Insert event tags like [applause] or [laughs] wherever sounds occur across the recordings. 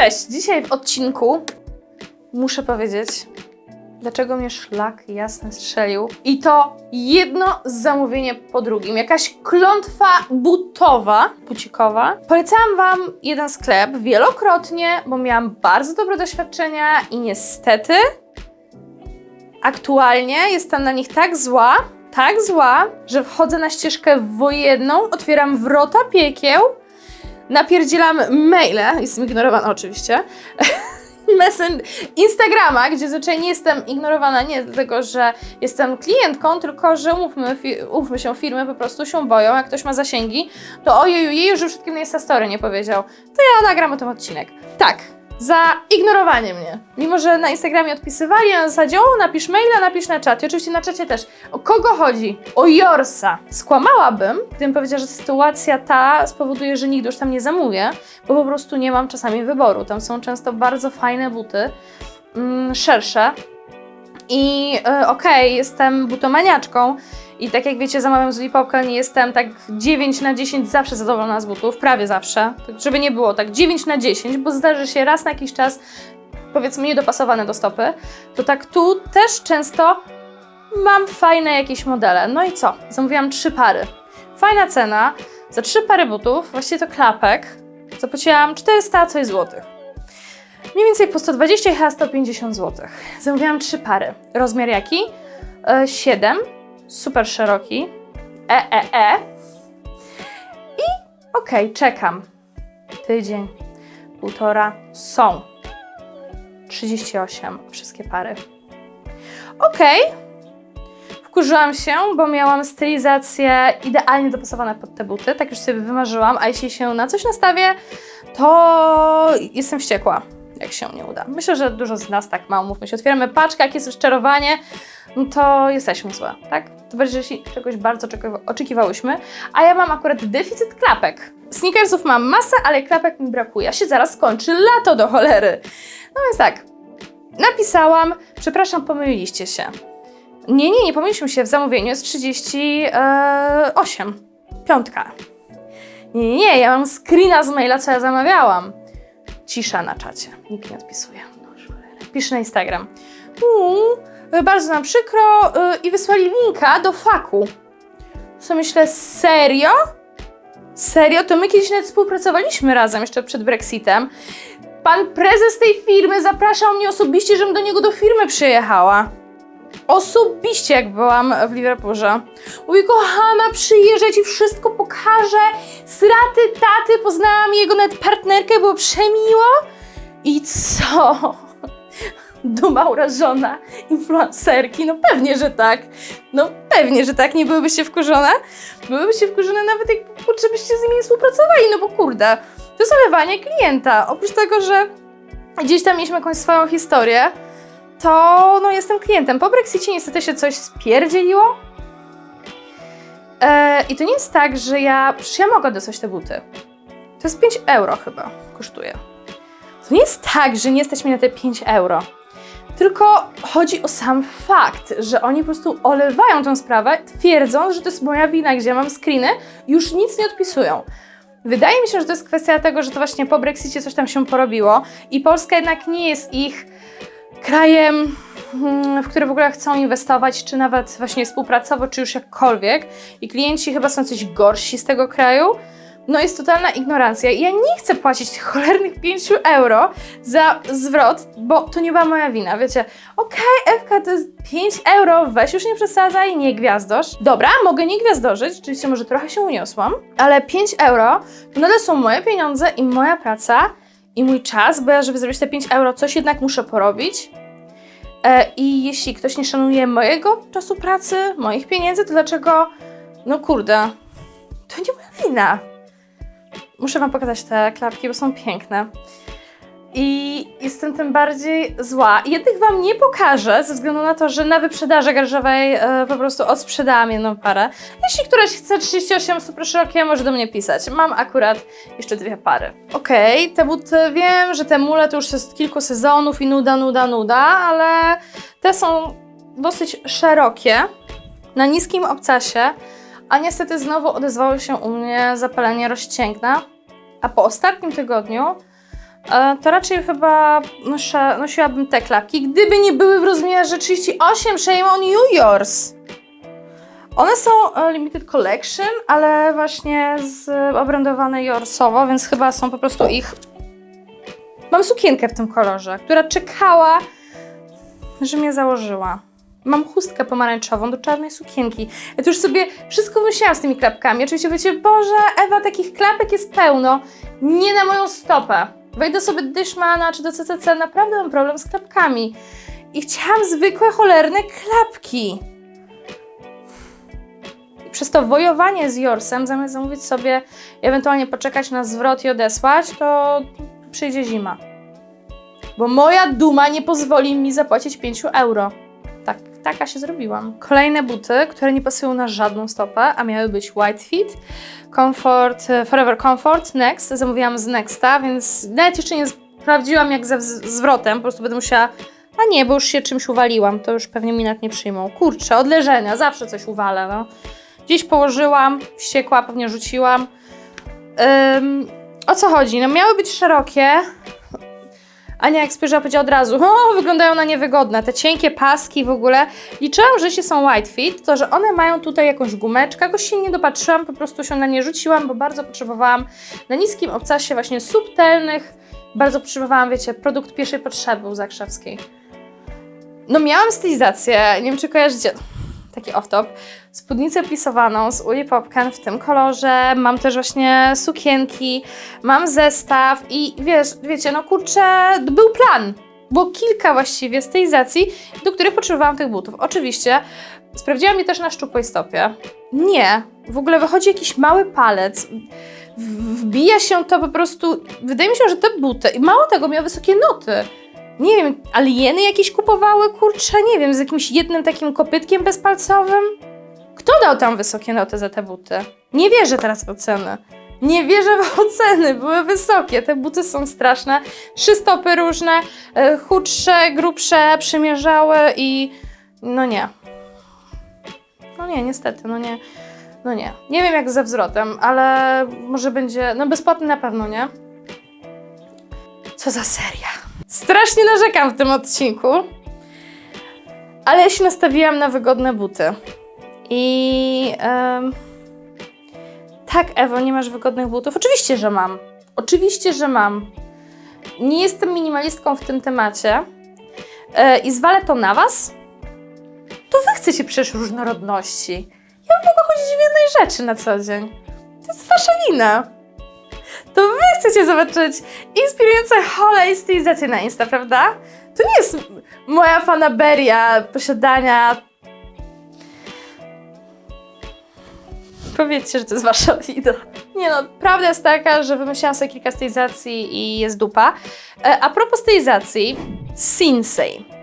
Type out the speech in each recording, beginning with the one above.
Cześć! Dzisiaj w odcinku muszę powiedzieć, dlaczego mnie szlak jasny strzelił. I to jedno zamówienie po drugim. Jakaś klątwa butowa, bucikowa. Polecałam Wam jeden sklep wielokrotnie, bo miałam bardzo dobre doświadczenia i niestety aktualnie jestem na nich tak zła, tak zła, że wchodzę na ścieżkę wojenną, otwieram wrota piekieł, napierdzielam maile, jestem ignorowana oczywiście, [laughs] Messen Instagrama, gdzie zazwyczaj nie jestem ignorowana nie dlatego, że jestem klientką, tylko że umówmy, umówmy się, firmy po prostu się boją, jak ktoś ma zasięgi, to ojeju, jeju, że przed kim na Story nie powiedział, to ja nagram o tym odcinek. Tak, za ignorowanie mnie. Mimo, że na Instagramie odpisywali, na zasadzie, o, napisz maila, napisz na czacie. Oczywiście na czacie też. O kogo chodzi? O Jorsa. Skłamałabym, gdybym powiedziała, że sytuacja ta spowoduje, że nigdy już tam nie zamówię, bo po prostu nie mam czasami wyboru. Tam są często bardzo fajne buty, mm, szersze. I e, okej, jestem butomaniaczką i tak jak wiecie, zamawiam z Lipopka, nie jestem tak 9 na 10 zawsze zadowolona z butów, prawie zawsze. Tak, żeby nie było tak 9 na 10, bo zdarzy się raz na jakiś czas, powiedzmy, niedopasowane do stopy, to tak tu też często mam fajne jakieś modele. No i co? Zamówiłam trzy pary. Fajna cena. Za trzy pary butów, właściwie to klapek, zapłaciłam 400 coś złotych. Mniej więcej po 120 chyba 150 zł. Zamówiłam trzy pary. Rozmiar jaki? E, 7. Super szeroki. E, e, e. I okej, czekam. Tydzień, półtora. Są. 38 wszystkie pary. Okej. Wkurzyłam się, bo miałam stylizację idealnie dopasowane pod te buty. Tak już sobie wymarzyłam, a jeśli się na coś nastawię, to jestem wściekła, jak się nie uda. Myślę, że dużo z nas tak ma, umówmy się. Otwieramy paczkę, jak jest rozczarowanie, no to jesteśmy złe, tak? To bardziej, jeśli czegoś bardzo oczekiwałyśmy, a ja mam akurat deficyt klapek. Sneakersów mam masę, ale klapek mi brakuje. A się zaraz skończy lato do cholery. No więc tak, napisałam, przepraszam, pomyliliście się. Nie, nie, nie pomyliśmy się, w zamówieniu jest 38. Piątka. Nie, nie, nie, ja mam screena z maila, co ja zamawiałam. Cisza na czacie. Nikt nie odpisuje. No. Piszę na Instagram. Uuu, bardzo nam przykro y, i wysłali linka do faku. Co myślę, serio? Serio? To my kiedyś nawet współpracowaliśmy razem jeszcze przed Brexitem. Pan prezes tej firmy zapraszał mnie osobiście, żebym do niego do firmy przyjechała. Osobiście, jak byłam w Liverpoolze. Mówi, kochana, przyjeżdżę ci wszystko pokażę. Sraty, taty, poznałam jego nawet partnerkę, było przemiło. I co? Duma urażona influencerki? No pewnie, że tak. No pewnie, że tak. Nie byłybyście wkurzone? Byłybyście wkurzone nawet jak kurczę byście z nimi nie współpracowali, no bo kurde, to zalewanie klienta. Oprócz tego, że gdzieś tam mieliśmy jakąś swoją historię, to no jestem klientem. Po Brexicie niestety się coś spierdzieliło. E, I to nie jest tak, że ja, ja mogę dostać te buty. To jest 5 euro chyba kosztuje. To nie jest tak, że nie stać mnie na te 5 euro. Tylko chodzi o sam fakt, że oni po prostu olewają tę sprawę, twierdząc, że to jest moja wina, gdzie mam screeny, już nic nie odpisują. Wydaje mi się, że to jest kwestia tego, że to właśnie po Brexicie coś tam się porobiło i Polska jednak nie jest ich krajem, mm, w który w ogóle chcą inwestować, czy nawet właśnie współpracować, czy już jakkolwiek. I klienci chyba są coś gorsi z tego kraju. No jest totalna ignorancja. Ja nie chcę płacić tych cholernych 5 euro za zwrot, bo to nie była moja wina, wiecie. Okej, Ewka, to jest 5 euro, weź już nie przesadzaj, nie gwiazdosz. Dobra, mogę nie gwiazdożyć, oczywiście może trochę się uniosłam, ale 5 euro to nadal są moje pieniądze i moja praca i mój czas, bo ja, żeby zrobić te 5 euro, coś jednak muszę porobić. E, I jeśli ktoś nie szanuje mojego czasu pracy, moich pieniędzy, to dlaczego, no kurde, to nie moja wina. Muszę Wam pokazać te klapki, bo są piękne. I jestem tym bardziej zła. Jednych Wam nie pokażę, ze względu na to, że na wyprzedaży garażowej e, po prostu odsprzedałam jedną parę. Jeśli któraś chce 38 super szerokie, może do mnie pisać. Mam akurat jeszcze dwie pary. Okej, te buty wiem, że te mule to już jest kilku sezonów i nuda, nuda, nuda, ale te są dosyć szerokie, na niskim obcasie, a niestety znowu odezwało się u mnie zapalenie rozcięgna. A po ostatnim tygodniu e, to raczej chyba noszę, nosiłabym te klapki, gdyby nie były w rozmiarze 38 Shame on You Yours. One są e, limited collection, ale właśnie z obrędowane Yoursowo, więc chyba są po prostu ich... Mam sukienkę w tym kolorze, która czekała, że mnie założyła. Mam chustkę pomarańczową do czarnej sukienki. Ja już sobie wszystko myślałam z tymi klapkami. Oczywiście powiecie, Boże, Ewa, takich klapek jest pełno. Nie na moją stopę. Wejdę sobie do Dishmana czy do CCC, naprawdę mam problem z klapkami. I chciałam zwykłe, cholerne klapki. I przez to wojowanie z Yorsem, zamiast zamówić sobie, ewentualnie poczekać na zwrot i odesłać, to przyjdzie zima. Bo moja duma nie pozwoli mi zapłacić 5 euro. Tak, taka się zrobiłam. Kolejne buty, które nie pasują na żadną stopę, a miały być White Fit, Comfort, e, Forever Comfort, Next. Zamówiłam z Nexta, więc nawet jeszcze nie sprawdziłam jak ze zwrotem, po prostu będę musiała... A nie, bo już się czymś uwaliłam, to już pewnie mi nawet nie przyjmą. Kurczę, od leżenia, zawsze coś uwalę, no. Gdzieś położyłam, wściekła, pewnie rzuciłam. O co chodzi? No miały być szerokie, Ania jak spojrzała, powiedziała od razu, o, wyglądają na niewygodne, te cienkie paski w ogóle. Liczyłam, że jeśli są white fit, to że one mają tutaj jakąś gumeczkę, jakoś się nie dopatrzyłam, po prostu się na nie rzuciłam, bo bardzo potrzebowałam na niskim obcasie właśnie subtelnych, bardzo potrzebowałam, wiecie, produkt pierwszej potrzeby u Zakrzewskiej. No miałam stylizację, nie wiem czy kojarzycie, taki off-top, spódnicę plisowaną z Uli Popken w tym kolorze, mam też właśnie sukienki, mam zestaw i wiesz, wiecie, no kurczę, był plan. Było kilka właściwie stylizacji, do których potrzebowałam tych butów. Oczywiście sprawdziłam je też na szczupłej stopie. Nie, w ogóle wychodzi jakiś mały palec, wbija się to po prostu, wydaje mi się, że te buty, i mało tego, miały wysokie noty. Nie wiem, alieny jakieś kupowały, kurczę, nie wiem, z jakimś jednym takim kopytkiem bezpalcowym? Kto dał tam wysokie noty za te buty? Nie wierzę teraz w oceny. Nie wierzę w [laughs] oceny, były wysokie. Te buty są straszne. Trzy stopy różne, e, chudsze, grubsze, przymierzałe i no nie. No nie, niestety, no nie. No nie. Nie wiem jak ze wzrotem, ale może będzie, no bezpłatny na pewno, nie? Co za seria. Strasznie narzekam w tym odcinku, ale ja się nastawiłam na wygodne buty. I tak, Ewo, nie masz wygodnych butów? Oczywiście, że mam. Oczywiście, że mam. Nie jestem minimalistką w tym temacie e, i zwalę to na Was. To Wy chcecie przecież różnorodności. Ja mogła chodzić w jednej rzeczy na co dzień. To jest Wasza wina. To Wy chcecie zobaczyć inspirujące hole stylizacje na Insta, prawda? To nie jest moja fanaberia posiadania Powiedzcie, że to jest wasza wina. Nie no, prawda jest taka, że wymyślałam sobie kilka stylizacji i jest dupa. E, a propos stylizacji, Sinsei.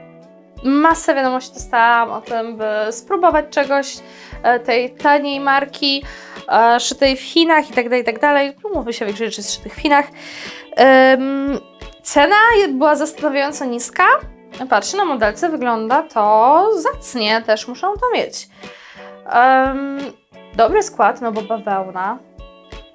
Masę wiadomości dostałam o tym, by spróbować czegoś e, tej taniej marki, e, szytej w Chinach i tak dalej, i tak. Mówmy się, większość rzeczy szytych w Chinach. Cena była zastanawiająco niska. Patrzę na modelce, wygląda to zacnie, też muszą to mieć. Dobry skład, no bo bawełna.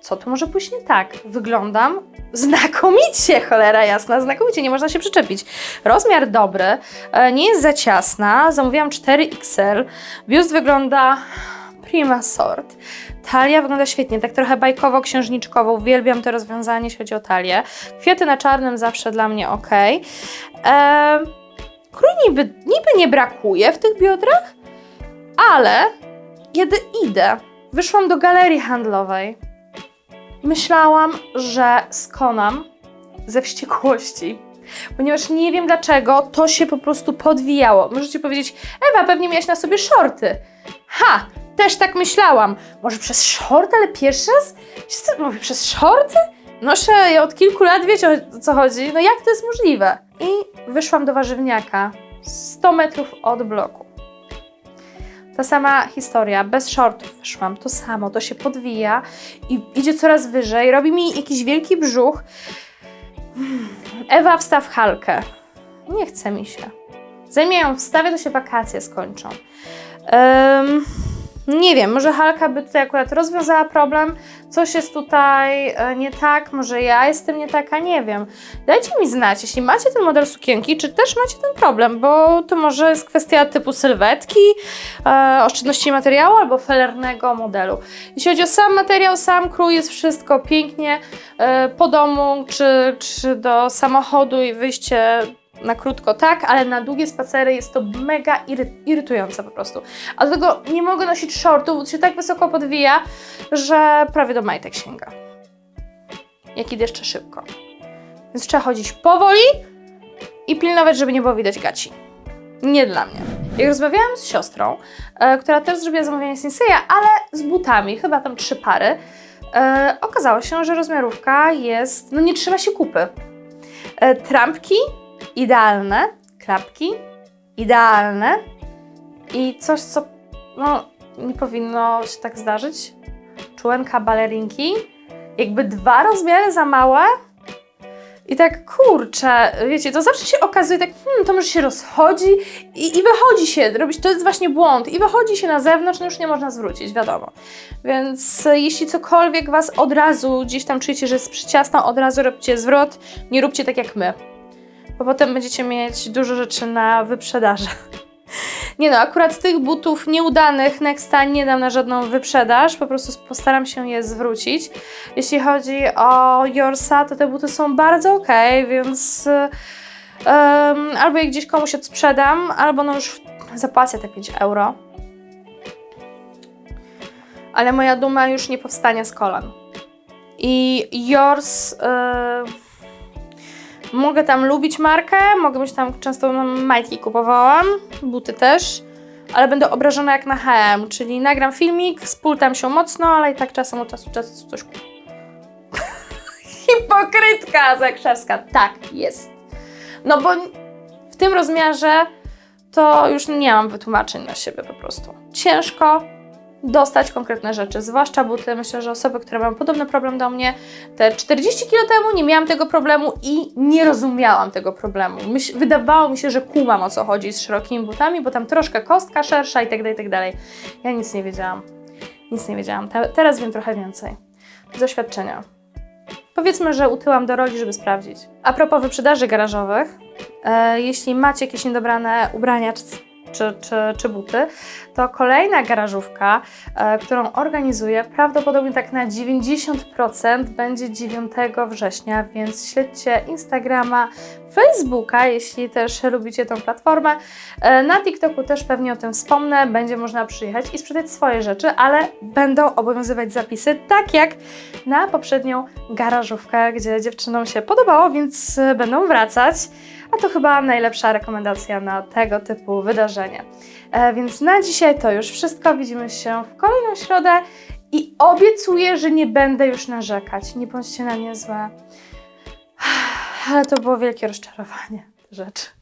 Co tu może pójść nie tak? Wyglądam znakomicie, cholera jasna, znakomicie, nie można się przyczepić. Rozmiar dobry, e, nie jest za ciasna, zamówiłam 4XL, biust wygląda prima sort. Talia wygląda świetnie, tak trochę bajkowo-księżniczkowo, uwielbiam to rozwiązanie, jeśli chodzi o talię. Kwiaty na czarnym zawsze dla mnie ok. E, krój niby, niby nie brakuje w tych biodrach, ale kiedy idę, wyszłam do galerii handlowej. Myślałam, że skonam ze wściekłości, ponieważ nie wiem dlaczego to się po prostu podwijało. Możecie powiedzieć, Ewa, pewnie miałaś na sobie shorty. Ha! Też tak myślałam. Może przez shorty, ale pierwszy raz? Wszyscy mówię, przez shorty? Noszę je od kilku lat, wiecie o co chodzi. No jak to jest możliwe? I wyszłam do warzywniaka 100 metrów od bloku. Ta sama historia, bez shortów wyszłam, to samo, to się podwija i idzie coraz wyżej, robi mi jakiś wielki brzuch. Ewa, wstaw halkę. Nie chce mi się. Ja ją wstawię, to się wakacje skończą. Em, Nie wiem, może Halka by tutaj akurat rozwiązała problem, coś jest tutaj e, nie tak, może ja jestem nie taka, nie wiem. Dajcie mi znać, jeśli macie ten model sukienki, czy też macie ten problem, bo to może jest kwestia typu sylwetki, e, oszczędności materiału albo felernego modelu. Jeśli chodzi o sam materiał, sam krój, jest wszystko pięknie e, po domu, czy, czy do samochodu i wyjście na krótko tak, ale na długie spacery jest to mega iry irytujące po prostu. A do tego nie mogę nosić shortów, bo to się tak wysoko podwija, że prawie do majtek sięga. Jak idę jeszcze szybko. Więc trzeba chodzić powoli i pilnować, żeby nie było widać gaci. Nie dla mnie. Jak rozmawiałam z siostrą, e, która też zrobiła zamówienie Sinseya, ale z butami, chyba tam trzy pary, e, okazało się, że rozmiarówka jest, no nie trzyma się kupy. E, trampki idealne, klapki idealne i coś, co no, nie powinno się tak zdarzyć. Czułenka balerinki, jakby dwa rozmiary za małe. I tak kurczę, wiecie, to zawsze się okazuje tak, hmm, to może się rozchodzi i, i wychodzi się, robić, to jest właśnie błąd, i wychodzi się na zewnątrz, no już nie można zwrócić, wiadomo. Więc e, jeśli cokolwiek Was od razu gdzieś tam czujecie, że jest przyciasno, od razu róbcie zwrot, nie róbcie tak jak my bo potem będziecie mieć dużo rzeczy na wyprzedaży. [laughs] Nie no, akurat tych butów nieudanych Nexta nie dam na żadną wyprzedaż, po prostu postaram się je zwrócić. Jeśli chodzi o Yorsa, to te buty są bardzo ok, więc um, albo je gdzieś komuś odsprzedam, albo no już zapłacę te 5 euro. Ale moja duma już nie powstanie z kolan. I Yours... Yy, Mogę tam lubić markę, mogę być tam, często majtki kupowałam, buty też, ale będę obrażona jak na H&M, czyli nagram filmik, spultam się mocno, ale i tak czasem od czasu do czasu coś kupię. [laughs] Hipokrytka zakrzewska, tak, jest. No bo w tym rozmiarze to już nie mam wytłumaczeń na siebie po prostu. Ciężko, dostać konkretne rzeczy, zwłaszcza buty. Myślę, że osoby, które mają podobny problem do mnie, te 40 kilo temu nie miałam tego problemu i nie rozumiałam tego problemu. Myśl, wydawało mi się, że kumam o co chodzi z szerokimi butami, bo tam troszkę kostka szersza i tak dalej, tak dalej. Ja nic nie wiedziałam. Nic nie wiedziałam. Te, teraz wiem trochę więcej. Z doświadczenia. Powiedzmy, że utyłam do roli, żeby sprawdzić. A propos wyprzedaży garażowych, e, jeśli macie jakieś niedobrane ubrania czy czy, czy, buty, to kolejna garażówka, e, którą organizuję, prawdopodobnie tak na 90% będzie 9 września, więc śledźcie Instagrama, Facebooka, jeśli też lubicie tą platformę. E, na TikToku też pewnie o tym wspomnę, będzie można przyjechać i sprzedać swoje rzeczy, ale będą obowiązywać zapisy, tak jak na poprzednią garażówkę, gdzie dziewczynom się podobało, więc będą wracać. A to chyba najlepsza rekomendacja na tego typu wydarzenie. E, więc na dzisiaj to już wszystko. Widzimy się w kolejną środę i obiecuję, że nie będę już narzekać. Nie bądźcie na mnie złe. Ale to było wielkie rozczarowanie. Rzecz.